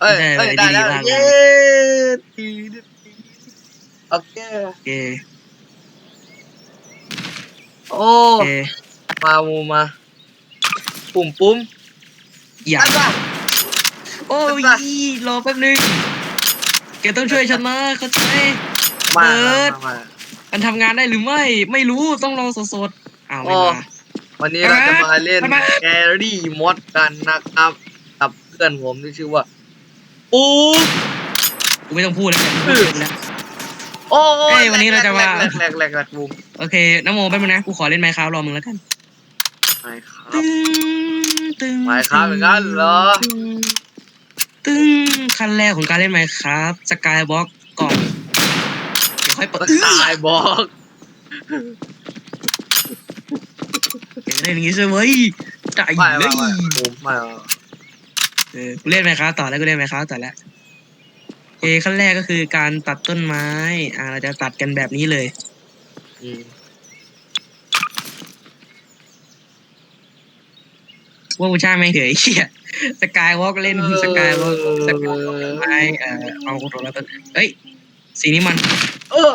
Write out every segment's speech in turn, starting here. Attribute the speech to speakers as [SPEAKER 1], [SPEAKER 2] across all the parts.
[SPEAKER 1] เอ้ย
[SPEAKER 2] ได้
[SPEAKER 1] เอ้ย
[SPEAKER 2] เลย
[SPEAKER 1] ได้
[SPEAKER 2] ดี
[SPEAKER 1] แล้ว
[SPEAKER 2] มากเลย
[SPEAKER 1] เย้ดีดีดีโอเค
[SPEAKER 2] โอเค
[SPEAKER 1] โอ้
[SPEAKER 2] โอเค
[SPEAKER 1] มามูมาปุ่มปุ้ม
[SPEAKER 2] อย่า
[SPEAKER 1] อันว่า
[SPEAKER 2] โอ้ยรอแป๊บนึงแกต้องช่วยฉันนะเข้าใจ
[SPEAKER 1] มา
[SPEAKER 2] เบิร์ด
[SPEAKER 1] มามา
[SPEAKER 2] มันทำงานได้หรือไม่ ไม่รู้ต้องลองสดๆอ้าวไม่
[SPEAKER 1] โอ้
[SPEAKER 2] มา
[SPEAKER 1] วันนี้เราจะมาเล่น
[SPEAKER 2] ทำไม
[SPEAKER 1] แกรี่มอดกันนะครับ กับเพื่อนผมที่ชื่อว่า ปุ๊บ
[SPEAKER 2] กูไม่ต้องพูดแล้วกันพูดแล้ว
[SPEAKER 1] โอ้
[SPEAKER 2] เอ้ยวันนี้เราจะมา
[SPEAKER 1] แหลกแหลกแหลกแหลกบุ้ม
[SPEAKER 2] โอเคน้ำโมแป๊บนึงนะ กูขอเล่นไมค์คราวรอมึงแล้วกัน
[SPEAKER 1] ไปครับ
[SPEAKER 2] ตึ้งตึ้ง
[SPEAKER 1] Minecraft เหมือนกันเหรอ
[SPEAKER 2] ตึ้งตึ้งขั้นแรกของการเล่นไมค์ครับสกายบล็อกก่อนเดี๋ยวค่อยเปิด
[SPEAKER 1] มันตายบอก
[SPEAKER 2] เดี๋ยวเล่นอย่างงี้ใช่ไหมใจ
[SPEAKER 1] ไม่
[SPEAKER 2] เล
[SPEAKER 1] ไม่
[SPEAKER 2] ย
[SPEAKER 1] ไม่บุ้มไม่ไม่
[SPEAKER 2] เออกูเล่นไมค์ครับต่อแล้วกูเล่นไมค์ครับต่อแล้วโอเคขั้นแรกก็คือการตัดต้นไม้ อ่าเราจะตัดกันแบบนี้เลย
[SPEAKER 1] อืม
[SPEAKER 2] ว่ากูช่างไม่งเถอะไอ้เหี้ยสกายวอล์กเล่นสกายวอล์กสกายวอล์กไม้เอ่อเอาโทรศัพท์เอ้ยสีนี้มัน
[SPEAKER 1] เออ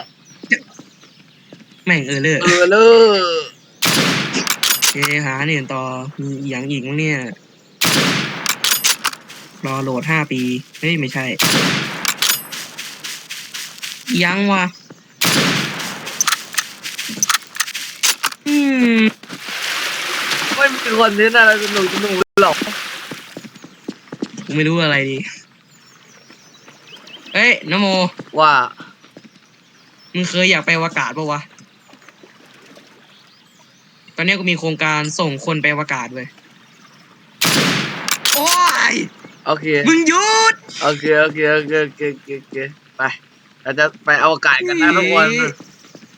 [SPEAKER 2] แม่งเออเลอ
[SPEAKER 1] เออเลย
[SPEAKER 2] โอเคหาเนี่ยต่อมีอหย่างอีกมั้งเนี่ย รอโหลดห้าปี เฮ้ย ไม่ใช่ ยังวะอืม
[SPEAKER 1] ไม่มีคนนี้นะสนุกสนุกหรอก
[SPEAKER 2] กูไม่รู้อะไรดี เอ้ยนโม
[SPEAKER 1] ว่า
[SPEAKER 2] มึงเคยอยากไปอวกาศปะวะ ตอนเนี้ยกูมีโครงการส่งคนไปอวกาศเว้ย โอ้ย
[SPEAKER 1] โอเค
[SPEAKER 2] มึงหยุด
[SPEAKER 1] โอเค โอเค โอเค โอเค โอเคโอเคไป เราจะไปอวกาศกันนะทุกคน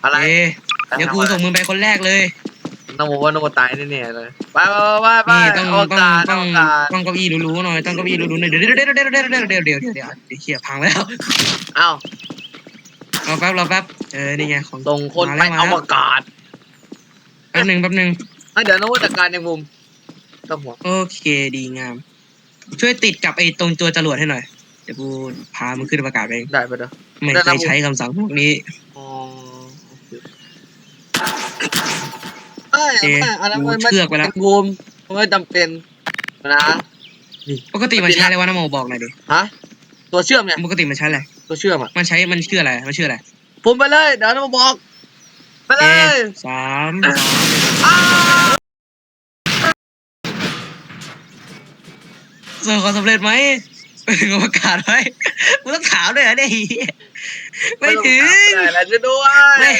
[SPEAKER 1] อะไร
[SPEAKER 2] เอ้ยเดี๋ยวกูส่งมึงไปคนแรกเลย
[SPEAKER 1] น้องบอกว่าน้องตายแน่ๆเลย ไปไปไปไป
[SPEAKER 2] นี่ต้อง
[SPEAKER 1] อว
[SPEAKER 2] ต้อง
[SPEAKER 1] กาศอ
[SPEAKER 2] ต้อง
[SPEAKER 1] วกาศ
[SPEAKER 2] ต้องเก้าอี้หรูๆหน่อยต้องเก้าอี้หรูๆหน่อยเดี๋ยวเดี๋ยวเดี๋ยวเดี๋ยวเดี๋ยวเดี๋ยวเดี๋ยวเดี๋ยวเดี๋ยวเดี๋ยวเดี๋ยวเขี่ยพังแล้ว
[SPEAKER 1] เอ้าร
[SPEAKER 2] อแป๊บรอแป๊บเออนี่ไงของ
[SPEAKER 1] ส่งคน
[SPEAKER 2] มา
[SPEAKER 1] ไป
[SPEAKER 2] แล้วมา
[SPEAKER 1] อ
[SPEAKER 2] แล้ว
[SPEAKER 1] วกาศ
[SPEAKER 2] แป๊บหนึ่งแป๊บหนึ่ง
[SPEAKER 1] อะเดี๋ยวน้องจัดการในมุมต้องหัว
[SPEAKER 2] โอเคดีงาม ช่วยติดกับไอ้ตรงตัวจรวดให้หน่อย เดี๋ยวกูพามึงขึ้นอวกาศไปเอง
[SPEAKER 1] ได้ไปเด้อ
[SPEAKER 2] ไม่
[SPEAKER 1] ได้
[SPEAKER 2] เค
[SPEAKER 1] ครับ
[SPEAKER 2] ยใช้คำสั่งพวกนี้
[SPEAKER 1] อ๋อโอเคเอ้ย
[SPEAKER 2] โอเค
[SPEAKER 1] ไม่อันนั้นมัน
[SPEAKER 2] ดูเชือกไปแล้ว
[SPEAKER 1] ม่มุมมันไม่จำเป็นนะ
[SPEAKER 2] ปกติมันใช้อะไรวะน้ำโมบอกหน่อยดิ
[SPEAKER 1] ฮะตัวเชื่อมเนี่ย
[SPEAKER 2] ปกติมันใช้อะไร
[SPEAKER 1] ตัวเชื่อมอะ
[SPEAKER 2] มันใช้มันชื่ออะไรมันชื่ออะไร
[SPEAKER 1] ผมไปเลยเดี๋ยวน้องบอก ไปเล
[SPEAKER 2] เอยสาม
[SPEAKER 1] อ้าว
[SPEAKER 2] ส่วนความสำเร็จไหมไปถึงอวกาศไหมกูต้องถามด้วยเหรอเนี่ยไอ้เหี้ยไม่ถึง
[SPEAKER 1] ไม่แล้วจะด้วย
[SPEAKER 2] ไม่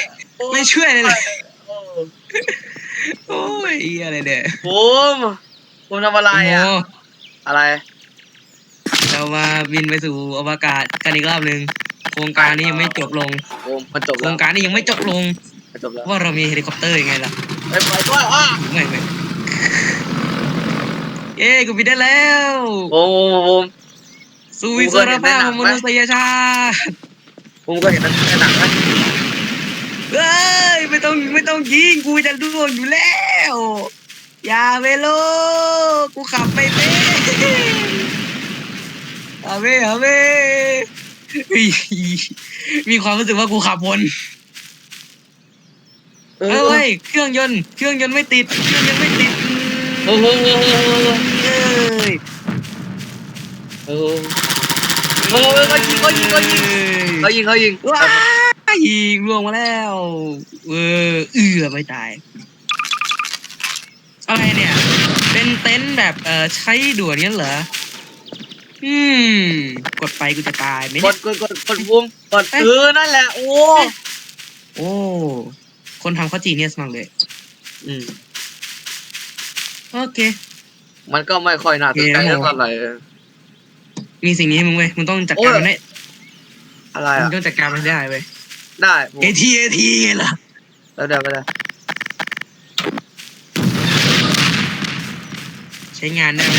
[SPEAKER 2] ไม่ช่วยเลยเลย
[SPEAKER 1] โอ้
[SPEAKER 2] โอ้ยเหี้ยอะไรเนี่ย
[SPEAKER 1] ผมผมทำอะไรอะ
[SPEAKER 2] โม
[SPEAKER 1] อะไร
[SPEAKER 2] เรามาบินไปสู่อวกาศกันอีกรอบหนึ่งโครงการนี้ยังไม่จบลง
[SPEAKER 1] ผมมันจบ
[SPEAKER 2] โคร
[SPEAKER 1] แล้ว
[SPEAKER 2] งการนี้ยังไม่จบลง
[SPEAKER 1] มันจบแล้ว
[SPEAKER 2] เพราะว่าเรามีเฮลิคอปเตอร์ยังไงล่ะ
[SPEAKER 1] ไปไปด้วยอะ
[SPEAKER 2] ไม่ไม่ เย้กูบินได้แล้ว
[SPEAKER 1] ผมผมผม
[SPEAKER 2] สู่อิสรภาพของมนุษยชาติ
[SPEAKER 1] ผมก็เห็นในหนังนะ
[SPEAKER 2] เอ้ยไม่ต้องไม่ต้องยิงกูจะล่วงอยู่แล้ว อย่าเวโลกูขับไปเป็นอาเวอาเวเฮ้ยมีความรู้สึกว่ากูขับวน
[SPEAKER 1] เอ
[SPEAKER 2] เอ้
[SPEAKER 1] อย
[SPEAKER 2] เครื่องยนต์เครื่องยนต์ไม่ติดเครื่องยนต์ไม่ติด
[SPEAKER 1] เออเออเออเออ
[SPEAKER 2] เอ้ย
[SPEAKER 1] เออเออเขายิงเขายิงเขายิงเขายิงเขายิง
[SPEAKER 2] ว้ายล่วงมาแล้วเออเอือไม่ตาย อะไรเนี่ย เป็นเต็นท์แบบเอ่อใช้ด่วนนี้เหรออืมกดไปกูจะตายไหม
[SPEAKER 1] ก
[SPEAKER 2] เนี่ย
[SPEAKER 1] ดกดกดกดบุ้มกดเออนั่นแหละโอ้
[SPEAKER 2] โอ้ คนทำเขาจีเนียสมากเลย
[SPEAKER 1] อืม
[SPEAKER 2] โอเค
[SPEAKER 1] มันก็ไม่ค่อยน่าสนใจเท่าไหร่
[SPEAKER 2] มีสิ่งนี้มึงเว้ยมึงต้องจัด
[SPEAKER 1] โอ้
[SPEAKER 2] การ
[SPEAKER 1] ย
[SPEAKER 2] มันได้
[SPEAKER 1] อะไร
[SPEAKER 2] มึ
[SPEAKER 1] อะ
[SPEAKER 2] งต้องจัดการมันได้เว้ย
[SPEAKER 1] ได้ผม
[SPEAKER 2] เอทีเอทีไงล่ะ
[SPEAKER 1] แล้วเดี๋ยวไปเลย
[SPEAKER 2] ใช้งานได้ไหม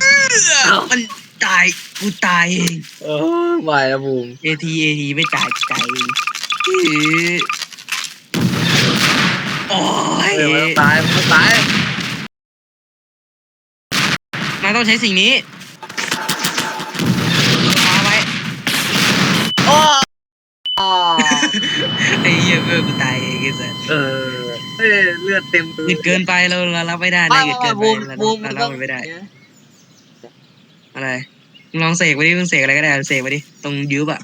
[SPEAKER 2] เอื้อมันตายกูตายเอง
[SPEAKER 1] เออไม่นะบุ้ม
[SPEAKER 2] เอทีเอทีไม่ตายกูตายเอง ราต้อง
[SPEAKER 1] ใช้สิ่งนี้มาไว้โอ้ไอ้เหี้ยเพื่อ
[SPEAKER 2] นกูตายเองกินส
[SPEAKER 1] เออเลือดเต็ม
[SPEAKER 2] ตัวดเกินไปเราเรารับไม่ได้เลยเกินไปเรา
[SPEAKER 1] ม
[SPEAKER 2] เรามันไม่ได้ อะไรลองเสกไปดิมึงเสกอะไรก็ได้เสกไปดิตรงยืบอะ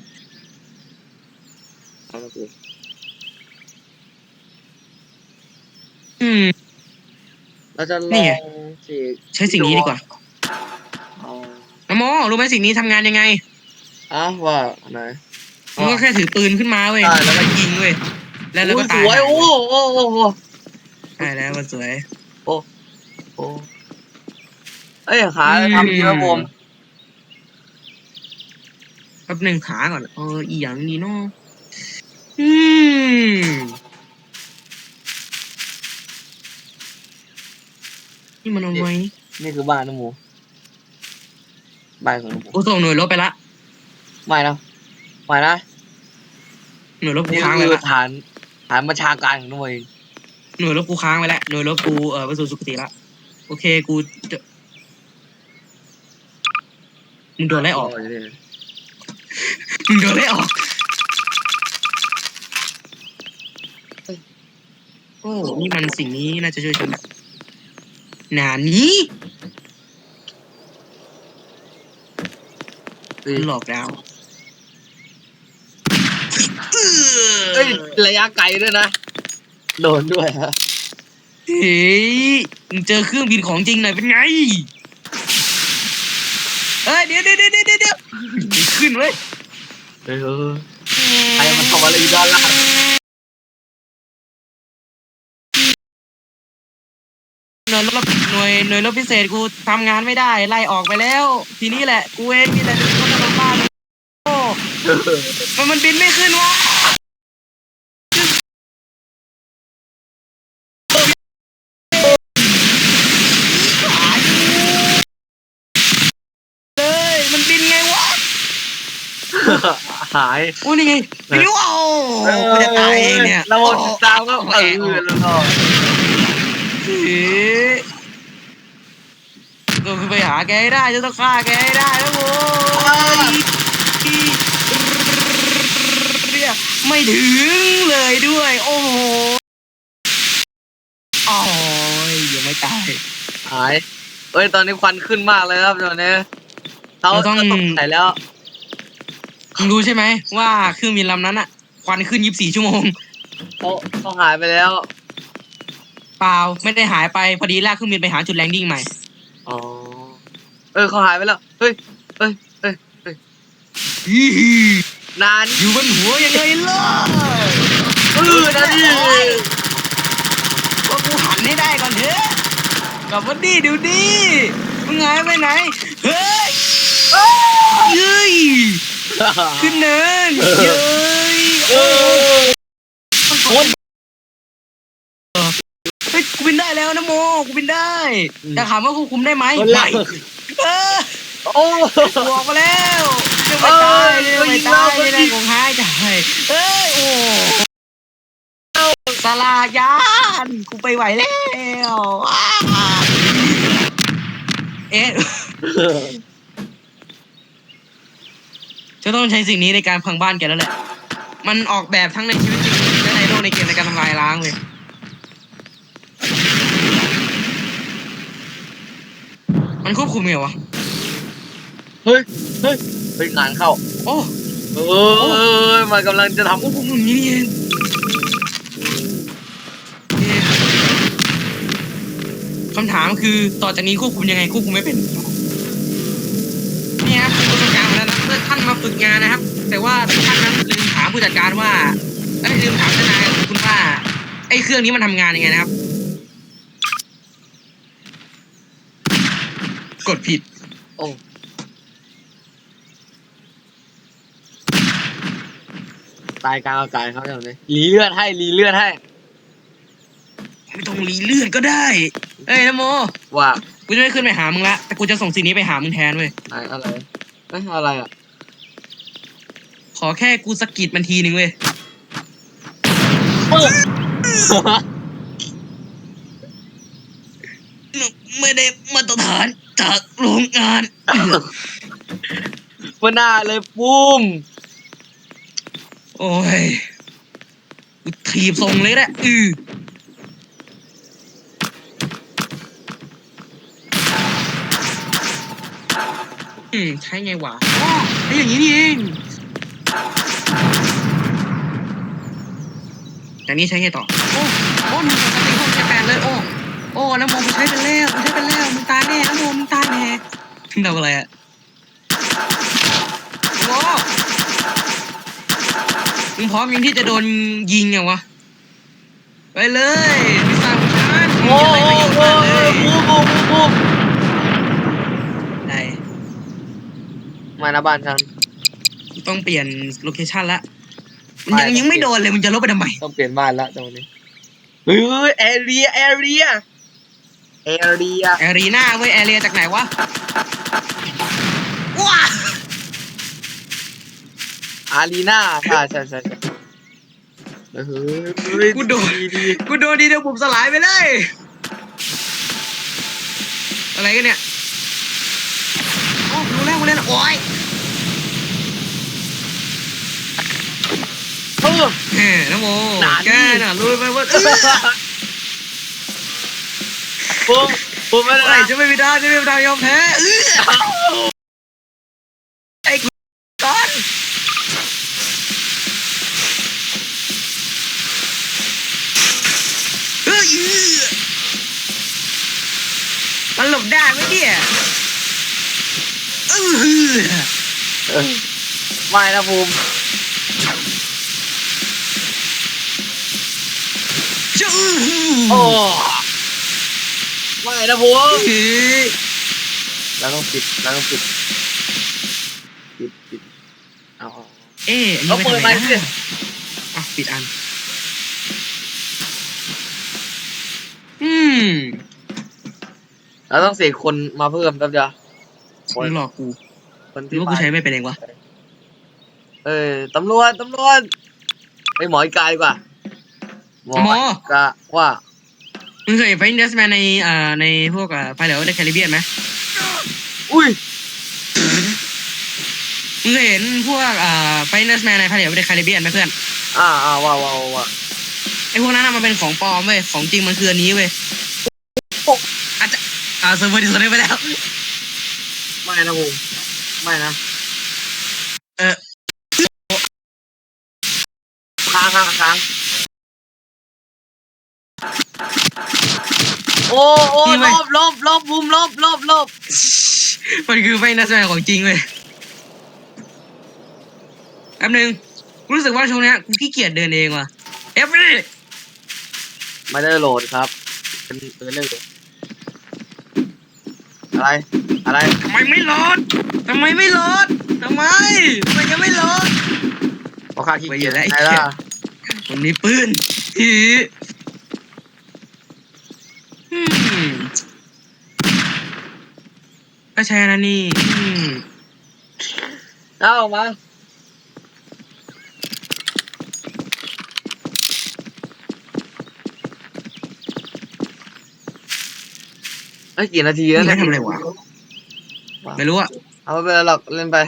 [SPEAKER 2] อืม
[SPEAKER 1] เราจะลอง
[SPEAKER 2] ใช้สิ่งนี้ดีกว่า น้ำโมรู้ไหมสิ่งนี้ทำงานยังไง
[SPEAKER 1] อะว่าไหน
[SPEAKER 2] มึงก็แค่ถือปืนขึ้นมาเว้ย
[SPEAKER 1] ใช่แล้ว
[SPEAKER 2] แล้วก็ ยิงเว้ยแล้วแล้วก็
[SPEAKER 1] อุ้ย
[SPEAKER 2] ตา
[SPEAKER 1] ส
[SPEAKER 2] ย
[SPEAKER 1] วยโอ้โอ้โอ้โอ้
[SPEAKER 2] ใช่แล้วมันสวย
[SPEAKER 1] โอ้เอ้ยหาอะไรทำเยอะผม
[SPEAKER 2] แป๊บหนึ่งขาก่อนเอออีหยังดีเนาะอืมนี่มันเอาไว้
[SPEAKER 1] นี่คือบ้านนะหมู บ้านของหมู
[SPEAKER 2] กูส่งหน่วยรบไปละ
[SPEAKER 1] ไม่นะไม่นะ
[SPEAKER 2] หน่วยรบกู
[SPEAKER 1] นี่
[SPEAKER 2] ค้างไป
[SPEAKER 1] คือ
[SPEAKER 2] ละ
[SPEAKER 1] ฐานฐานบัญชาการของหน่วย
[SPEAKER 2] หน่วยรบกูค้างไปแล้วหน่วยรบกูเออไปสู่สุคติละโอเคกูจะมึงโดนไล่ออก
[SPEAKER 1] ยู่นี่
[SPEAKER 2] มึงโดนไล่ออกโอ้นี่มันสิ่งนี้น่าจะช่วยฉันนะหนานี้
[SPEAKER 1] เฮ้ย
[SPEAKER 2] หลอกดาว
[SPEAKER 1] เอ้ยระยะไกลด้วยนะ โดนด้วยฮะ
[SPEAKER 2] เฮ้ยมึงเจอเครื่องบินของจริงหน่อยเป็นไงเอ้ยเดี๋ยวเดี๋ยวเดี๋ยวเดี๋ยวเดี๋ยวขึ้นเว้ย
[SPEAKER 1] เออใครมันทำอะไรอยู่ด้านล่าง
[SPEAKER 2] หน่วยรบหน่วยหน่วยรบพิเศษกูทำงานไม่ได้ ไล่ออกไปแล้ว ทีนี้แหละ กูเองนี่แหละเป็นคนทำบ้านโอ้ มันมันบินไม่ขึ้นวะเลยมันบินไงวะ
[SPEAKER 1] หาย
[SPEAKER 2] โอ้นี่ไงไม่รู้เอากูจะตายเองเนี่ย
[SPEAKER 1] เราตามก็เออแล้วก็
[SPEAKER 2] เฮ้ยต้องไปหาแกให้ได้จะต้องฆ่าแกให้ได้แล้วโว้ยเนี่ย ไม่ถึงเลยด้วย โอ้โหโอ้ยยังไม่ตาย
[SPEAKER 1] หายเอ้ยตอนนี้ควันขึ้นมากเลยครับตอนนี้เขา
[SPEAKER 2] เราต้อง
[SPEAKER 1] ตกไหนแล้ว
[SPEAKER 2] มึงรู้ใช่ไหมว่าเครื่องบินลำนั้นอะควันขึ้น24ชั่วโมง
[SPEAKER 1] เขาเขาหายไปแล้ว
[SPEAKER 2] เปล่าไม่ได้หายไปพอดีลากเครื่องบินไปหาจุดแลนดิ้งใหม่
[SPEAKER 1] อ๋อเออเขาหายไปแล้วเฮ้ยเฮ้ยเฮ้ยเฮ้ย นาน
[SPEAKER 2] อยู่บนหัวยังไงล่ะ
[SPEAKER 1] เออนาที
[SPEAKER 2] ว่ากูหันให้ได้ก่อนเถอะกลับมาดิเดี๋ยวดิมึงหายไปไหน เฮ้ยเย้ยขึ้นเนินเย้ย
[SPEAKER 1] เออ
[SPEAKER 2] โอ้ยเฮ้ยกูบินได้แล้วนะโมกูบินได้แต่ถามว่าควบคุมได้ไหม
[SPEAKER 1] คนแร
[SPEAKER 2] ไม่
[SPEAKER 1] ก
[SPEAKER 2] เออ
[SPEAKER 1] โอ้
[SPEAKER 2] บวกมาแล้ว ไม่ตายยังไม่ตายยังไงของหายใจเอ้ยโอ้สลายานกูไปไหวแล้วเอ๊ะจะต้องใช้สิ่งนี้ในการพังบ้านแกแล้วแหละ มันออกแบบทั้งในชีวิตจริงและในโลกในเกมในการทำลายล้างเลยมันควบคุมไงวะ
[SPEAKER 1] เฮ้ย เฮ้ย เฮ้ยงานเข้า
[SPEAKER 2] โอ้
[SPEAKER 1] เออมันกำลังจะทำ
[SPEAKER 2] ควบคุมอย่างนี้นี่เองเอ๊ะคำถามคือต่อจากนี้ควบคุมยังไงควบคุมไม่เป็นนี่ครับคือประสบการณ์มาแล้วนะเมื่อท่านมาฝึกงานนะครับ แต่ว่าท่านนั้นลืมถามผู้จัดการว่าเอ้ยลืมถามทนายคุณว่าไอ้เครื่องนี้มันทำงานยังไงนะครับ กดผิด
[SPEAKER 1] โอ้ ตายกลางอากาศครับอย่างนี้รีเลือดให้รีเลือดให้
[SPEAKER 2] ไม่ต้องรีเลือดก็ได้เอ้ยนะโม
[SPEAKER 1] ว่า
[SPEAKER 2] กูจะไม่ขึ้นไปหามึงละ แต่กูจะส่งสิ่งนี้ไปหามึงแทนเว้ย
[SPEAKER 1] ไหนอะไรเอ้ยอะไรอะ
[SPEAKER 2] ขอแค่กูสะกิดมันทีนึงเว้ย ไม่ได้มาตรฐานจากโรงงาน
[SPEAKER 1] หัวหน้าเลยปุ้ม
[SPEAKER 2] โอ้ยถีบทรงเลยแหละอืออืมใช้ไงวะอ๋อใช้อย่างนี้นี่เองจากนี้ใช้ไงต่อ โอ้ โอ้หนึ่งสองสามสี่ห้าหกเจ็ดแปดเลย โอ้ โอ้น้ำโมกูใช้ไปแล้วกูใช้ไปแล้วมึงตายแน่น้ำโมมึงตายแน่มึงทำอะไรอะโอ้ มึงพร้อมยังที่จะโดนยิงยังวะ ไปเลยไม่สร้างฉัน
[SPEAKER 1] โอ้
[SPEAKER 2] มึง
[SPEAKER 1] โห
[SPEAKER 2] จะไรประโยชน์
[SPEAKER 1] โอ้
[SPEAKER 2] มาก
[SPEAKER 1] โห
[SPEAKER 2] เลย
[SPEAKER 1] บูบูบูบู
[SPEAKER 2] ได้
[SPEAKER 1] มาหน้าบ้านฉัน
[SPEAKER 2] ต้องเปลี่ยนโลเคชันละมัน
[SPEAKER 1] ไป
[SPEAKER 2] ยังยังไม่โดนเลยมึงจะลบไปทำไม
[SPEAKER 1] ต้องเปลี่ยนบ้านละตรงนี้เฮ้ยแอเรียแอเรียแอเรีย
[SPEAKER 2] แอรีนาเว้ยแอเรียจากไหนวะ ว้า
[SPEAKER 1] อารีนาใช่ใช่ใช่ใช่เฮ้ย
[SPEAKER 2] กูโดน
[SPEAKER 1] ดีดี
[SPEAKER 2] กูโดนดีเดียวบุบสลายไปเลย อะไรกันเนี่ยโอ้รู้แล้วกูเล่นโอ้ย
[SPEAKER 1] เออ
[SPEAKER 2] แหมน้ำโม
[SPEAKER 1] หนานี่
[SPEAKER 2] แกน่ะรู้ไหมว่าเออ
[SPEAKER 1] ผมผมไม่
[SPEAKER 2] เมื่อไห
[SPEAKER 1] ได้
[SPEAKER 2] ร่จะไม่มีทางจะไม่มีทางยอมแพ้เออไอ้ก้อนเฮ้ย มันหลบได้ไหมเนี่ยเออ
[SPEAKER 1] เออไม่นะภูมิ
[SPEAKER 2] จู้
[SPEAKER 1] โอ้ไม่นะภูมิ
[SPEAKER 2] เฮ้ย
[SPEAKER 1] เราต้องปิดเราต้องปิดปิดปิดเอาเอา
[SPEAKER 2] เอ๊ะอัน
[SPEAKER 1] เอา
[SPEAKER 2] นี้
[SPEAKER 1] เปิด
[SPEAKER 2] ไป
[SPEAKER 1] ไม
[SPEAKER 2] ทำ
[SPEAKER 1] ค์
[SPEAKER 2] ไม
[SPEAKER 1] สิ
[SPEAKER 2] นะอะปิดอัน ม
[SPEAKER 1] เราต้องเสกคนมาเพิ่มแป๊บเดียว
[SPEAKER 2] มึงหลอกกู
[SPEAKER 1] คน
[SPEAKER 2] หรื
[SPEAKER 1] ที่
[SPEAKER 2] อว่ากูใช้ไม่เป็นเองวะ
[SPEAKER 1] เออตำรวจตำรวจไปหมออีกายดีกว่าหมอ
[SPEAKER 2] หมอ
[SPEAKER 1] อีกาว่า
[SPEAKER 2] มึงเคยเห็นไฟเดสแมนในอ่าในพวกอ่าไฟเหลวในแคริบเบียนไหม
[SPEAKER 1] อุ้ย
[SPEAKER 2] มึงเคยเห็นพวกอ่าไฟเดสแมนในไฟเหลวในแคริบเบียนไหมเพื่อน
[SPEAKER 1] อ่าอ่าว่าว่าว่า
[SPEAKER 2] ไอพวกนั้นน่ะมันเป็นของปลอมเว้ยของจริงมันคืออันนี้เว้ยอาจจะ อ่าเซิร์ฟเวอร์ดิสโทรไปแล้ว
[SPEAKER 1] ไม่นะภูมิไม่นะ
[SPEAKER 2] เออ
[SPEAKER 1] ค้างค้างค้างโอ้โอ้ลบลบลบภูมิลบลบลบ
[SPEAKER 2] มันคือไฟเดสแมนของจริงเว้ยแป๊บนึงกูรู้สึกว่าช่วงเนี้ยกูขี้เกียจเดินเองว่ะเอฟนี่
[SPEAKER 1] ไม่ได้โหลดครับ เป็นเออเลย อะไร อะไร
[SPEAKER 2] ทำไมไม่โหลดทำไมไม่โหลดทำไมทำไมยังไม่โหลด
[SPEAKER 1] เพราะข้าขี้เกียจ
[SPEAKER 2] ไม่
[SPEAKER 1] ไง
[SPEAKER 2] อยู่แล้ว
[SPEAKER 1] ล่ะ
[SPEAKER 2] ผมมีปืนฮีอืมก็ใช่นะนี่อืม
[SPEAKER 1] เอามา เอ้ยกี่นาทีแล้ว
[SPEAKER 2] นี่
[SPEAKER 1] เนี่ย
[SPEAKER 2] ทำอะไรวะไม่รู้อะ
[SPEAKER 1] เอาไม่เป็นไรหรอกเล่นไป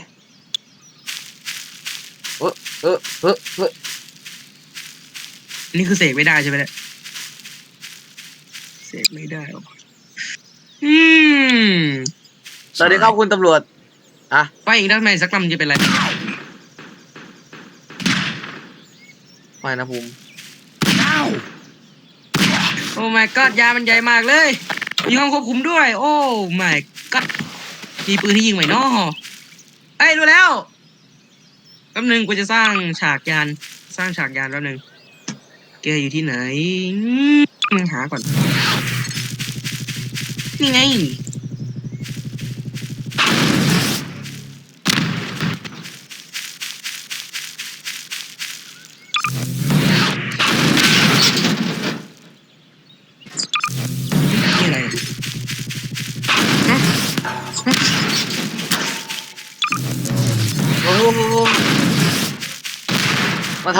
[SPEAKER 1] เออเออเออเออ
[SPEAKER 2] นี่คือเสกไม่ได้ใช่ไหมเนี่ยเสกไม่ได้หรออืม
[SPEAKER 1] สวัสดีครับคุณตำรวจอะ
[SPEAKER 2] ไปอีกด้านในสักลำจะเป็นไร
[SPEAKER 1] ไม่นะภูมิ
[SPEAKER 2] โอ้ my god ยามันใหญ่มากเลย มีห้องควบคุมด้วย โอ้ไม่ก็มีปืนที่ยิงไหมน้อไอ้ยรู้แล้วแป๊บนึงกูจะสร้างฉากยานสร้างฉากยานแป๊บนึงแกอยู่ที่ไหนมึงหาก่อนนี่ไง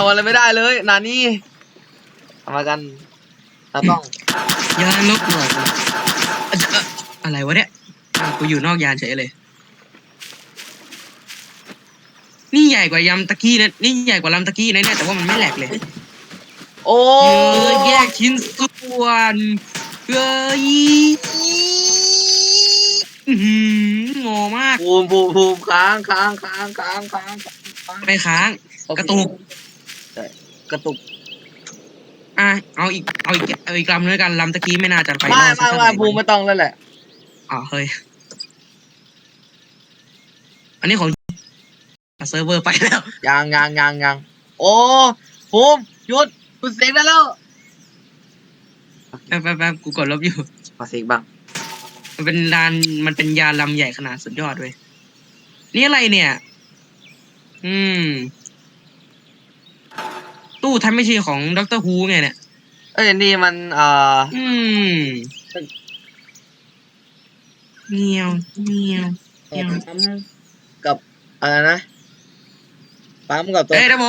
[SPEAKER 2] อะไร
[SPEAKER 1] ไม่ได้เลยนานี่ทำมากันเราต้อง
[SPEAKER 2] ยานลบหลอกอะจะเอ่ออะไรวะเนี่ยอะกูอยู่นอกยานเฉยเลย นี่ใหญ่กว่ายำตะกี้นะนี่ใหญ่กว่าลำตะกี้นะเนี่ยแต่ว่ามันไม่แหลกเลย
[SPEAKER 1] โอ้
[SPEAKER 2] เออแยกชิ้นส่วนเฮ้ยอื้อหืองอมาก
[SPEAKER 1] ภูมิภูมิภูมิค้างค้างค้างค้างค้างค้าง
[SPEAKER 2] ไม่ค้างกระตุก
[SPEAKER 1] ใช่ กระตุก
[SPEAKER 2] อะเอาอีกเอาอีกเอาอีกลำด้วยกันลำตะกี้ไม่น่าจะไป
[SPEAKER 1] ไม่
[SPEAKER 2] รอดสั
[SPEAKER 1] ไม่
[SPEAKER 2] กเท่าไห
[SPEAKER 1] ไม่
[SPEAKER 2] ร่
[SPEAKER 1] ภูมิไม่ต้องแล้วแหละ
[SPEAKER 2] อ๋อเฮ้ย อันนี้ของเซิร์ฟเวอร์ไปแล้ว
[SPEAKER 1] ยังยังยังยังโอ้ภูมิหยุดคุณเสกได้แล้ว
[SPEAKER 2] แป๊บแป๊บแป๊บกูกดลบอยู่
[SPEAKER 1] ขอเสกบ้าง
[SPEAKER 2] มันเป็นลานมันเป็นยานลำใหญ่ขนาดสุดยอดเว้ยนี่อะไรเนี่ย อืม ตู้ทำไม่ใช่ของด็อกเตอร์ฮูไงเนี่ย
[SPEAKER 1] เอ้ยนี่มันเอ่อ
[SPEAKER 2] อืมเงียวเงียว
[SPEAKER 1] ปั๊มกับอะไรนะปั๊มกับตัว
[SPEAKER 2] เอ้ยดับโม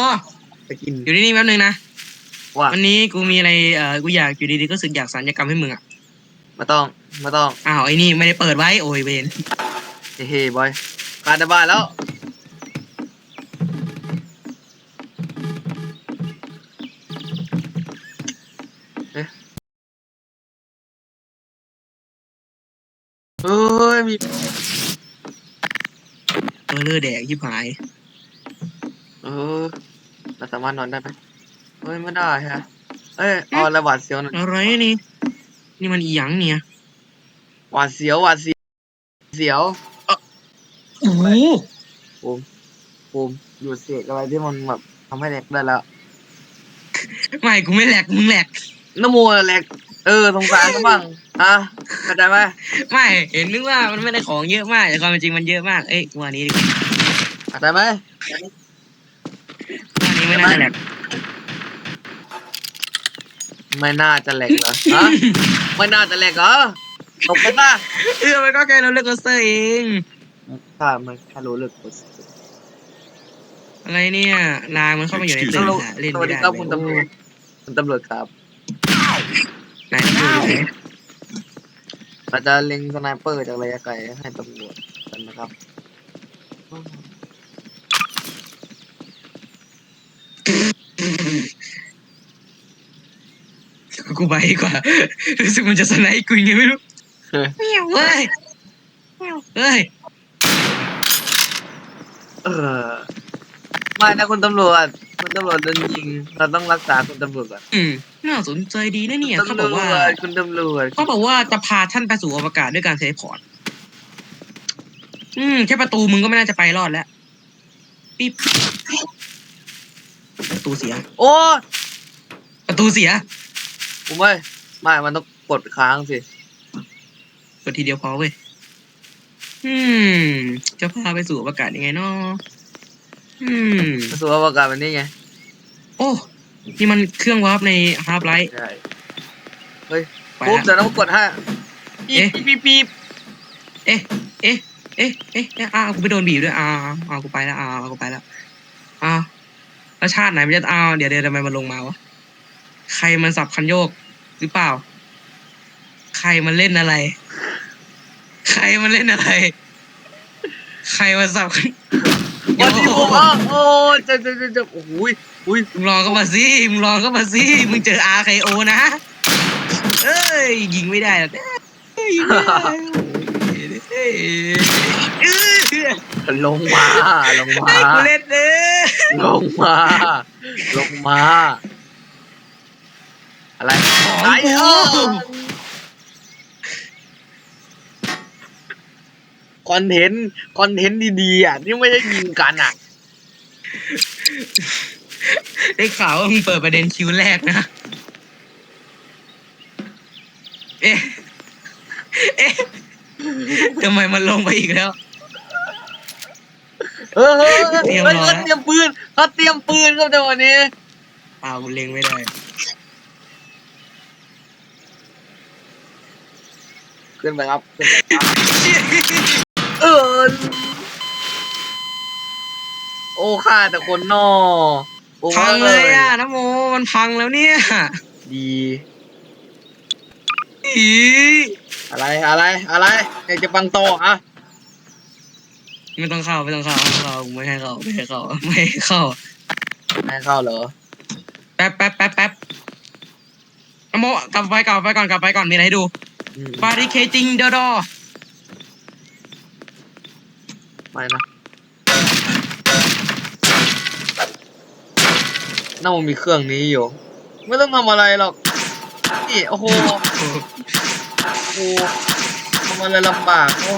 [SPEAKER 1] สกิน
[SPEAKER 2] อยู่นี่นี่แป๊บนึงนะ
[SPEAKER 1] ว่า
[SPEAKER 2] วันนี้กูมีอะไรเอ่อกูอยากอยู่ดีๆก็รู้สึกอยากสัญญกรรมให้มึงอะ
[SPEAKER 1] ไม่ต้องไม่ต้อง
[SPEAKER 2] อ้าวไอ้นี่ไม่ได้เปิดไว้โอ้ยเวน
[SPEAKER 1] เฮ้เฮ้บอยการได้บ้านแล้ว เอ้ยมี
[SPEAKER 2] เออเลอแดกยิบหาย
[SPEAKER 1] เออเราสามารถนอนได้ไหมเฮ้ยไม่ได้ฮะ เอ้ยเอาอะไรหวาดเสียวหน่อย
[SPEAKER 2] อะไรนี่ นี่มันอีหยังเนี่ย
[SPEAKER 1] หวาดเสียวหวาดเสียวเสียว
[SPEAKER 2] โอ้โห
[SPEAKER 1] ภูมิภูมิอยู่เสกอะไรที่มันแบบทำให้เด็กได้แล้ว
[SPEAKER 2] ไม่กูไม่แหลกมึงแหลก
[SPEAKER 1] นโมแหลก เออสงสารกันบ้างฮะเข้าใจไหม
[SPEAKER 2] ไม่เห็นนึกว่ามันไม่ได้ของเยอะมากแต่ความเป็นจริงมันเยอะมากเอ้ยกูอันนี้ดิ
[SPEAKER 1] เข้าใจไหม
[SPEAKER 2] อันนี้ไม่น่าจะแหลก
[SPEAKER 1] ไม่น่าจะแหลกเหรอฮะไม่น่าจะแหลกเหรอตบกันนะ
[SPEAKER 2] เออมันก็แค่เราเลือกโคสเตอร์เอง
[SPEAKER 1] ถ้ามันถ้ารู้เรื่องกด
[SPEAKER 2] อะไรเนี่ยลางมันเข้ามาอยู่ในตึกอะเล่น
[SPEAKER 1] สวั
[SPEAKER 2] ไม่
[SPEAKER 1] สดี
[SPEAKER 2] ได้
[SPEAKER 1] ครับคุณ
[SPEAKER 2] เลย
[SPEAKER 1] ตำรวจคุณตำรวจครับ
[SPEAKER 2] ไหนตำรวจอยู่ไหน
[SPEAKER 1] เราจะเล็งสไนเปอร์จากระยะไกลให้ตำรวจกันนะครับ
[SPEAKER 2] กูไปดีกว่า รู้สึกมันจะสไนป์กูยังไงไม่รู้
[SPEAKER 1] เฮ้ย
[SPEAKER 2] เมียวเฮ้ยเฮ้ย
[SPEAKER 1] เออไม่นะคุณตำรวจ คุณตำรวจโดนยิง เราต้องรักษาคุณตำรวจก่อน
[SPEAKER 2] อืม น่าสนใจดีนะเนี่ยเขา
[SPEAKER 1] ตำร
[SPEAKER 2] บอก
[SPEAKER 1] ว
[SPEAKER 2] ว่า
[SPEAKER 1] จคุณตำรวจ
[SPEAKER 2] เขาบอกว่าจะพาท่านไปสู่อวกาศด้วยการเทเลพอร์ตอืมแค่ประตูมึงก็ไม่น่าจะไปรอดแล้วปิ๊บประตูเสีย
[SPEAKER 1] โอ้
[SPEAKER 2] ประตูเสีย
[SPEAKER 1] ผมไม่ไม่มันต้องกดค้างสิ
[SPEAKER 2] กดทีเดียวพอเว้ยอืม จะพาไปสู่อวกาศยังไงเนาะอืม
[SPEAKER 1] มาสู่อวกาศแบบนี้ไง
[SPEAKER 2] โอ้ นี่มันเครื่องวาร์ปในฮาร์ปไลท์
[SPEAKER 1] ใช่เฮ้ย
[SPEAKER 2] ไป
[SPEAKER 1] ปุ๊บ
[SPEAKER 2] ละ
[SPEAKER 1] เดี๋ยวต้องกดให้ปี๊
[SPEAKER 2] เอ๊ะ
[SPEAKER 1] บปี๊บปี๊บ
[SPEAKER 2] เอ๊ะ เอ๊ะ เอ๊ะ เอ๊ะเอ๊ะอ้าวกูไปโดนบีบด้วยอ้าวอ้าวกูไปแล้วอ้าวกูไปแล้วอ้าวแล้วชาติไหนมันจะอ้าวเดี๋ยวเดี๋ยวทำไมมันลงมาวะ ใครมันสับคันโยกหรือเปล่า ใครมันเล่นอะไร ใครมันเล่นอะไร ใครมันสับคัน
[SPEAKER 1] วันที่ผม อ้าวโอ้จะจะจะจะโอ้โหยอุ้ย
[SPEAKER 2] มึงลองเข้ามาสิมึงลองเข้ามาสิมึงเจอ RKO นะเอ้ยยิงไม่ได้หรอกเอ้ยยิงไม่ได้เอ้ยเอ้ย
[SPEAKER 1] ลงมาลงมา
[SPEAKER 2] ให้กูเล่นเด้อ
[SPEAKER 1] ลงมาลงมา อะไร
[SPEAKER 2] ของ
[SPEAKER 1] ไอ้
[SPEAKER 2] กู
[SPEAKER 1] เออคอนเทนต์คอนเทนต์ดีๆอะที่ไม่ได้ยิงกันอะ
[SPEAKER 2] ได้ข่าวว่ามึงเปิดประเด็นคิวแรกนะเอ๊ะเอ๊ะทำไมมันลงไปอีกแล้ว
[SPEAKER 1] เออเออเออ
[SPEAKER 2] เตรียม
[SPEAKER 1] เฮ้ย
[SPEAKER 2] รอ
[SPEAKER 1] เขาเตรียมปืนเขาเตรียมปืนครับจังหวะนี้
[SPEAKER 2] อ้าวกูเล็งไม่ได้
[SPEAKER 1] ขึ้นไปครับขึ้นไปครับเออ โอ้ฆ่าแต่คนนอโอ้
[SPEAKER 2] พังเลยอะนะโมมันพังแล้วเนี่ย
[SPEAKER 1] ดี
[SPEAKER 2] อี
[SPEAKER 1] อะไรอะไรอะไรอยากจะฟังต่ออะ
[SPEAKER 2] ไม่ต้องเข้าไม่ต้องเข้าไม่ต้องเข้าไม่ให้เข้าไม่ให้เข้าไม่ให้เข้า
[SPEAKER 1] ไม่ให้เข้าเหรอ
[SPEAKER 2] แป๊บแป๊บแป๊บแป๊บโมกลับไปกลับไปก่อนกลับไปก่อนมีอะไรให้ดู
[SPEAKER 1] อืม
[SPEAKER 2] บาริเคจิงเดอดอ
[SPEAKER 1] ไม่นะ น่ามันมีเครื่องนี้อยู่ ไม่ต้องทำอะไรหรอกนี่โอ้โหโอ้โหทำอะไรลำบากโอ้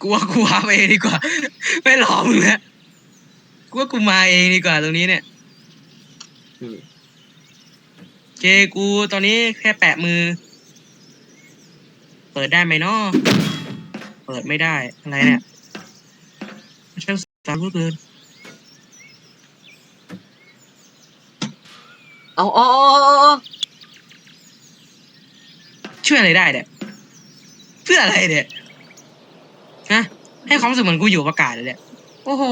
[SPEAKER 2] กูว่ากูหาไปเองดีกว่า ไม่รอกมึงแล้วกูว่ากูมาเองดีกว่าตรงนี้เนี่ยเจกูตอนนี้แค่แปะมือ เปิดได้ไหมเนาะเปิดไม่ได้อะไรเนี่ย ช่างสารพูดเกิน
[SPEAKER 1] เอาเอาเอาเอาเอา
[SPEAKER 2] ช่วยอะไรได้เนี่ยเพื่ออะไรเนี่ยนะให้ความรู้สึกเหมือนกูอยู่ประกาศเลยเนี่ยโอ้โห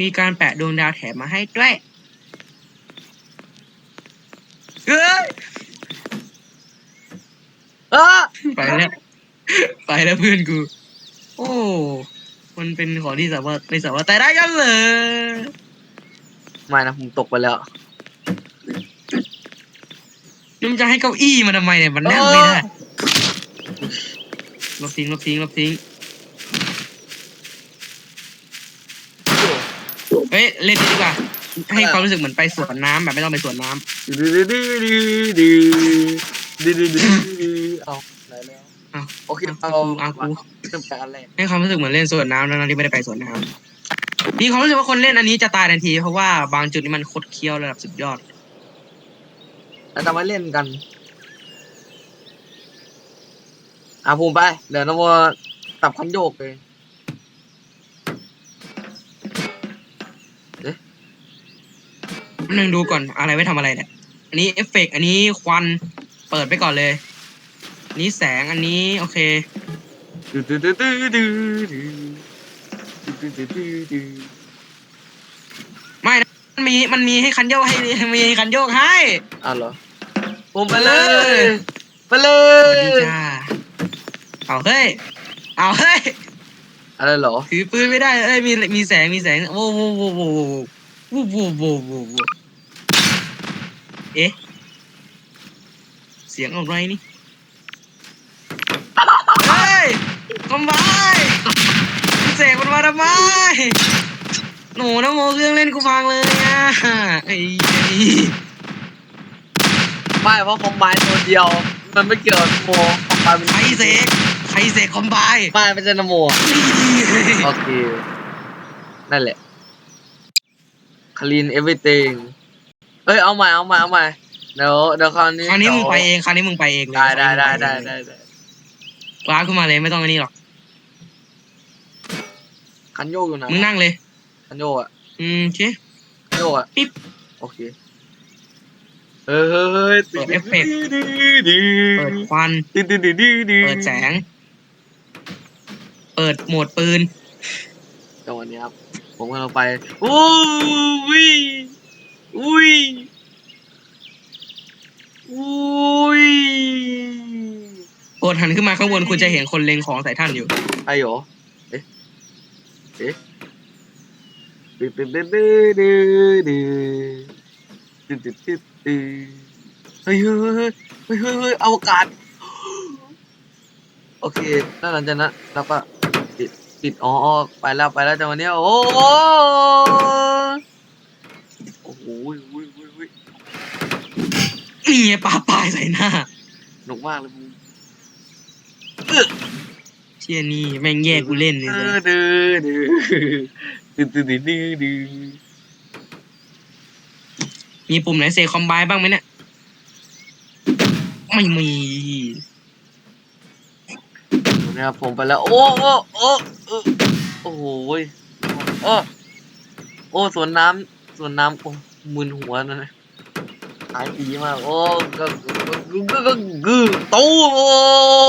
[SPEAKER 2] มีการแปะดวงดาวแถมมาให้ด้วยเอ้ย
[SPEAKER 1] เออ
[SPEAKER 2] ไปแล้ว ไปแล้วเพื่อนกู โอ้ มันเป็นของที่สามารถไม่สามารถแต่ได้กันเลย
[SPEAKER 1] ไม่นะผมตกไปแล้ว
[SPEAKER 2] นี่มันจะให้เก้าอี้มันทำไมเนี่ยมันนั่งไม่ได้ลบทิ้งลบทิ้งลบทิ้งเฮ้ยเล่นดีกว่า ให้ความรู้สึกเหมือนไปสวนน้ำแบบไม่ต้องไปสวนน้ำ
[SPEAKER 1] ดื้อดื้อดื้อดื้อดื้อดื้อดื้อดื้อดื้อเอาไหนแล้ว
[SPEAKER 2] เอา
[SPEAKER 1] โอเค
[SPEAKER 2] เอา
[SPEAKER 1] เอา
[SPEAKER 2] กูเอากู
[SPEAKER 1] เริ่มจากอันแรก
[SPEAKER 2] ให้ความรู้สึกเหมือนเล่นสวนน้ำทั้งๆที่ไม่ได้ไปสวนน้ำมีความรู้สึกว่าคนเล่นอันนี้จะตายทันที เพราะว่าบางจุดนี่มันคดเคี้ยวระดับสุดยอด
[SPEAKER 1] แล้วจะมาเล่นกันอะภูมิไป เดี๋ยวน้องโมตับคันโยกเลย
[SPEAKER 2] หนึ่งดูก่อนอะไรไว้ทำอะไรเนี่ย อันนี้เอฟเฟกต์อันนี้ควัน เปิดไปก่อนเลยอันนี้แสงอันนี้ โอเค
[SPEAKER 1] ดื้อดื้อดื้อดื้อดื้อดื้อดื้อดื้อดื้อ
[SPEAKER 2] ไม่นะมันมีมันมีให้คันโยกให้มีให้คันโยกให้
[SPEAKER 1] อ้าวเหรอภูมิไปเลยไปเล
[SPEAKER 2] สวัสดี
[SPEAKER 1] ย
[SPEAKER 2] จ้าเอาเฮ้ยเอาเฮ้ย
[SPEAKER 1] อะไรเหรอ
[SPEAKER 2] ถือปืนไม่ได้เอ้ยมีมีแสงมีแสงโว้โว้โว้โว้โว้โว้โว้โว้โว้โว้เอ๊ะเสียงอะไรนี่เฮ้ย ทำไมเสกมันมาทำไมหนูนะโมเครื่องเล่นกูพังเลยอะไอ้
[SPEAKER 1] ไม่เพราะคอมไบตัวเดียว มันไม่เกี่ยวกับนโมคอมไบมัน
[SPEAKER 2] ใครเสกใครเสกคอมไบ
[SPEAKER 1] ไม่ไม่ใช่นโมอะโอเคนั่นแหละ clean everything เอ้ยเอาใหม่เอาใหม่เอาใหม่เดี๋ยวเดี๋ยวคราวนี้
[SPEAKER 2] คราวนี้มึงไป
[SPEAKER 1] ดี๋ยว
[SPEAKER 2] เองคราวนี้มึงไปเองเลย
[SPEAKER 1] ได้ได้ได้ได้ได้ได้
[SPEAKER 2] ว้าขึ้นมาเลยไม่ต้องอันนี้หรอก
[SPEAKER 1] คันโยกอยู่ไหน
[SPEAKER 2] มึงนั่งเลย
[SPEAKER 1] คันโยกอะ
[SPEAKER 2] อืมโอเค
[SPEAKER 1] คันโยกอะ
[SPEAKER 2] ปิ๊บ
[SPEAKER 1] โอเคเฮ้ยเฮ้ยเฮ้ย
[SPEAKER 2] เปิดเอฟเฟกต์
[SPEAKER 1] ดื้อดื้อดื้อ
[SPEAKER 2] เปิดควัน
[SPEAKER 1] ดื้อดื้อดื้อดื้อดื้อ
[SPEAKER 2] เปิดแสง เปิดโหมดปืน
[SPEAKER 1] จังหวะนี้ครับผมกำลังไปโอ้ยอุ้ยอุ้ย
[SPEAKER 2] โปรดหันขึ้นมาข้างบนคุณจะเห็นคนเล็งของใส่ท่านอยู่
[SPEAKER 1] ไอ้เหรอเอ๊ะเอ๊ะดื้อดื้อดื้อดื้อดื้อดื้อดื้อดื้อดื้อดื้อเฮ้ยเฮ้ยเฮ้ยเฮ้ยเฮ้ยอวกาศโอเคแล้วหลังจากนั้นเราก็ปิดปิดอ๋อไปแล้วไปแล้วจังหวะนี้โอ้โหโอ้โหอุ้ยอุ้ยอุ้ยอุ้ย
[SPEAKER 2] นี่ไงปลาปลายใส่หน้า
[SPEAKER 1] หนุกมากเลยมึง
[SPEAKER 2] เชี่ยนี่แม่งแย่กูเล่นเลย
[SPEAKER 1] ดื้อดื้อดื้อดื้อดื้อดื้ดื้อ
[SPEAKER 2] มีปุ่มไหนเซคอมไบบ้างไหมเนี่ยไม่มี
[SPEAKER 1] นะครับผมไปแล้ว โอ้โอ้โอ้โอ้โหโอ้โอ้สวนน้ำสวนน้ำโอ้มึนหัวนะเนี่ย ai gì mà. Ô gừ tố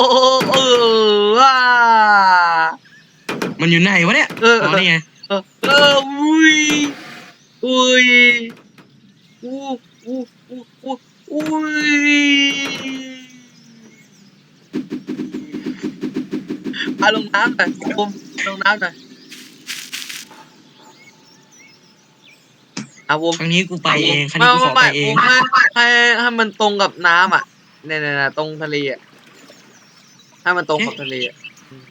[SPEAKER 1] ô ừ, à. Mình như này quá đấy
[SPEAKER 2] ừ. à. ờ này ờ ui ui. U u u u ui.
[SPEAKER 1] À lông nám
[SPEAKER 2] này ôm lông nám này.
[SPEAKER 1] เอาลงน้ำหน่อยผมลงน้ำหน่อยเอาอะผม
[SPEAKER 2] ครั้งนี้กูไปเองครั้ง
[SPEAKER 1] ไม่
[SPEAKER 2] นี้กูขอ
[SPEAKER 1] ไม่
[SPEAKER 2] ไปเอ
[SPEAKER 1] ผ
[SPEAKER 2] ง
[SPEAKER 1] มให้ให้ให้มันตรงกับน้ำอะเนี่ยเนี่ยเนี่ยตรงทะเลอะให้มันตรงกับทะเลอะอืม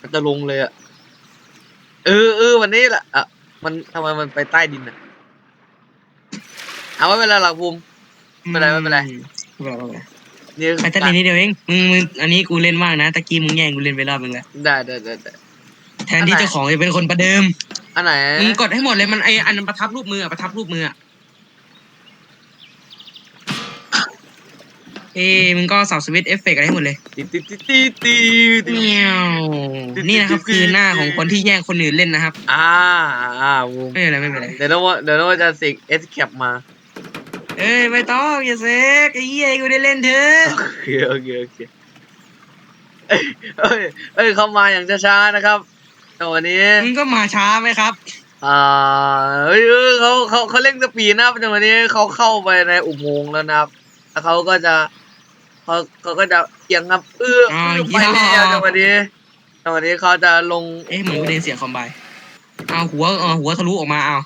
[SPEAKER 1] มันจะลงเลยอะเออเออวันนี้แหละอะมันทำไมมันไปใต้ดินอะเอาไว้เวลาหลักภูมิไม่เป็นไรไม่เป็นไร
[SPEAKER 2] ไม่เป็นไรไม่เป็นไร
[SPEAKER 1] นี่คือ
[SPEAKER 2] ไปทะเลนิดเดียวเองมึงมึงอันนี้กูเล่นมากนะตะกี้มึงแย่งกูเล่นไปรอบนึงแล้ว
[SPEAKER 1] ได้ได้ได้ได้
[SPEAKER 2] แทนที่เจ้าของจะเป็นคนประเดิม
[SPEAKER 1] อันไหน
[SPEAKER 2] มึงกดให้หมดเลยมันไออันประทับรูปมืออะประทับรูปมืออะเอ้มึงก็สับสวิตช์เอฟเฟกต์อะไรให้หมดเลย
[SPEAKER 1] ติดติดติดติดติด
[SPEAKER 2] เมียวนี่นะครับคือหน้าของคนที่แย่งคนอื่นเล่นนะครับ
[SPEAKER 1] อ่าอ่าภูมิ
[SPEAKER 2] ไม่เป็นไรไม่เป็นไร
[SPEAKER 1] เดี๋ยวน้องว่าเดี๋ยวน้องว่าจะเสกเอสแคปมา
[SPEAKER 2] เอ้ยไม่ต้องอย่าเซกไอ้เหี้ยกูได้เล่นเถอะ
[SPEAKER 1] โอเคโอเคโอเคเอ้ยเอ้ยเอ้ยเข้ามาอย่างช้าๆนะครับ แต่วันนี้
[SPEAKER 2] มึงก็มาช้าไหมครับ
[SPEAKER 1] อ่าเฮ้ยเอ้ยเขาเขาเขาเร่งสปีดนะครับแต่วันนี้เขาเข้าไปในอุโมงค์แล้วนะครับแล้วเขาก็จะเขาเขาก็จะเอียงครับเอื้อ
[SPEAKER 2] อ๋อ
[SPEAKER 1] เอื้อไป
[SPEAKER 2] เยี่
[SPEAKER 1] แล้ว
[SPEAKER 2] ยม
[SPEAKER 1] แต่วันนี้แต่วันนี้เขาจะลง
[SPEAKER 2] เอ๊ะเหมือนกูได้ยินเสียงคอมไบเอาหัวเอาหัวทะลุออกมาเอา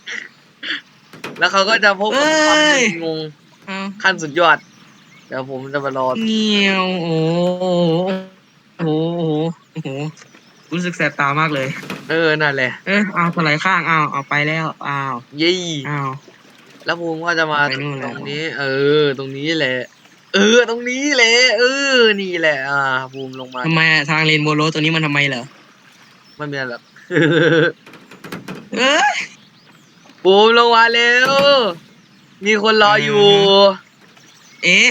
[SPEAKER 1] แล้วเขาก็จะพบกับความ
[SPEAKER 2] เอ้ย
[SPEAKER 1] งง
[SPEAKER 2] เอา
[SPEAKER 1] ขั้นสุดยอดเดี๋ยวผมจะมารอ
[SPEAKER 2] เงี้ยวโอ้โหโอ้โหโอ้โห รู้สึกแสบตามากเลย
[SPEAKER 1] เออนั่นแหละ
[SPEAKER 2] เออเอาถลายข้างเอาเอาไปแล้วอ้าว
[SPEAKER 1] เยี่
[SPEAKER 2] อ้าว
[SPEAKER 1] แล้วภูมิก็จะมา
[SPEAKER 2] ไปนู่น
[SPEAKER 1] ต
[SPEAKER 2] แล้ว
[SPEAKER 1] รงนี้ เออ ตรงนี้แหละ เออ ตรงนี้แหละ เออ นี่แหละ อ่า ภูมิลงมา
[SPEAKER 2] ทำไมอะทางเลนโบโลตัวนี้มันทำไมเหรอ
[SPEAKER 1] ไม่มีอะไรหรอก
[SPEAKER 2] เอ้ย
[SPEAKER 1] ภูมิลงมาเร็ว มีคนรออยู่
[SPEAKER 2] เอ๊ะ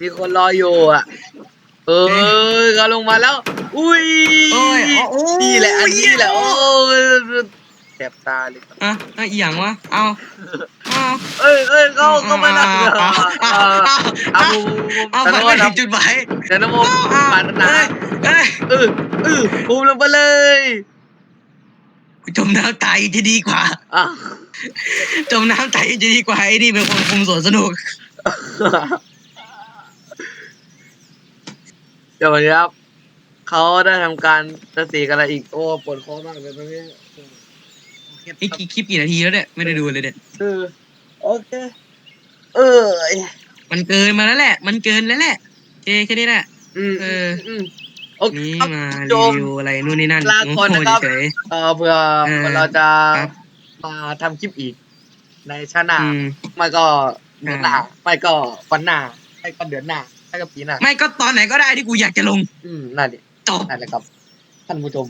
[SPEAKER 1] มีคนรออยู่อะ เออเขาลงมาแล้ว อุ้ย
[SPEAKER 2] โอ้ยอ๋อโอ้ย
[SPEAKER 1] นี่แหละอันนี้แหละโอ้ยแสบตาเลย
[SPEAKER 2] อะอะอีหยังวะเอาเอา
[SPEAKER 1] เอ้ยเอ้ยเขาเขาไมานั่ง
[SPEAKER 2] เอา
[SPEAKER 1] เอ
[SPEAKER 2] เอา
[SPEAKER 1] อ
[SPEAKER 2] เอา
[SPEAKER 1] เอา
[SPEAKER 2] เอา
[SPEAKER 1] ภูมิภูมิ
[SPEAKER 2] เอา
[SPEAKER 1] แต่
[SPEAKER 2] ไปถึงจุดหมาย
[SPEAKER 1] แต่น้ำมันผ่านหนา
[SPEAKER 2] เอ้ย
[SPEAKER 1] เออเออภูมิลงไปเลย
[SPEAKER 2] กูจมน้ำตายจะดีกว่า
[SPEAKER 1] อะ
[SPEAKER 2] จมน้ำตายจะดีกว่าไอ้นี่เป็นคนคุมสวนสนุก
[SPEAKER 1] เดี๋ยววันนี้ครับเขาได้ทำการจะสีกันอะไรอีกโอ้ปวดคอมากเลยตรงนี้
[SPEAKER 2] ไอ้คลิปคลิปกี่นาทีแล้วเนี่ยไม่ได้ดูเลยเนี่ย
[SPEAKER 1] เออโอเคเออ
[SPEAKER 2] มันเกินมาแล้วแหละ มันเกินแล้วแหละโอเคแค่นี้แหละ
[SPEAKER 1] อืม
[SPEAKER 2] เออ
[SPEAKER 1] อืมโอเค
[SPEAKER 2] นี่
[SPEAKER 1] ครับ
[SPEAKER 2] มา
[SPEAKER 1] โจ
[SPEAKER 2] รี
[SPEAKER 1] ม
[SPEAKER 2] วิวอะไรนู่นนี่นั่น
[SPEAKER 1] ลาก่อนนะครับ
[SPEAKER 2] โง่ๆเฉย
[SPEAKER 1] เออเพื่อ
[SPEAKER 2] เออ
[SPEAKER 1] เพื่อเราจะ
[SPEAKER 2] ครับ
[SPEAKER 1] มาทำคลิปอีก ในชาติหน้า
[SPEAKER 2] ๆอืม
[SPEAKER 1] ไม่ก็เดือนหน้า
[SPEAKER 2] อ่า
[SPEAKER 1] ไม่ก็วันหน้าไม่ก็เดือนหน้า ไม่ก็ปีหน้า
[SPEAKER 2] ไม่ก็ตอนไหนก็ได้ที่กูอยากจะลง
[SPEAKER 1] อืมนั่นดิ
[SPEAKER 2] จบ
[SPEAKER 1] นั่นแหละครับ ท่านผู้ชม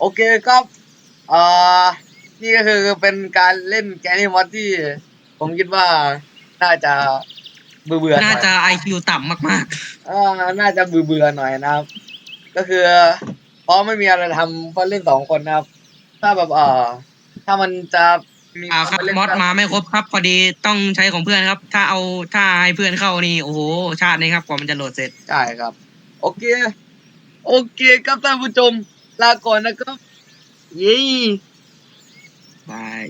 [SPEAKER 1] โอเคครับเอ่อนี่ก็คือเป็นการเล่นแกนี่มอสที่ ผมคิดว่าน่าจะเบื่อเบื่อๆห
[SPEAKER 2] น่า
[SPEAKER 1] น่อย
[SPEAKER 2] จะไอคิวต่ำมาก
[SPEAKER 1] เอ่อน่าจะเบื่อเบื่อๆหน่อยนะครับ ก็คือเพราะไม่มีอะไรทำเพราะเล่นสองคนนะครับ ถ้าแบบเอ่อถ้ามันจะมี
[SPEAKER 2] ๆ อ่าครับ
[SPEAKER 1] นเล่น
[SPEAKER 2] มอดมาไม่ครบครับ พอดีต้องใช้ของเพื่อนครับ ถ้าเอาถ้าให้เพื่อนเข้านี่โอ้โหชาตินี้ครับกว่ามันจะโหลดเสร็จ
[SPEAKER 1] ใช่ครับ โอเค โอเคครับท่านผู้ชม ลาก่อนนะครับเย้
[SPEAKER 2] บาย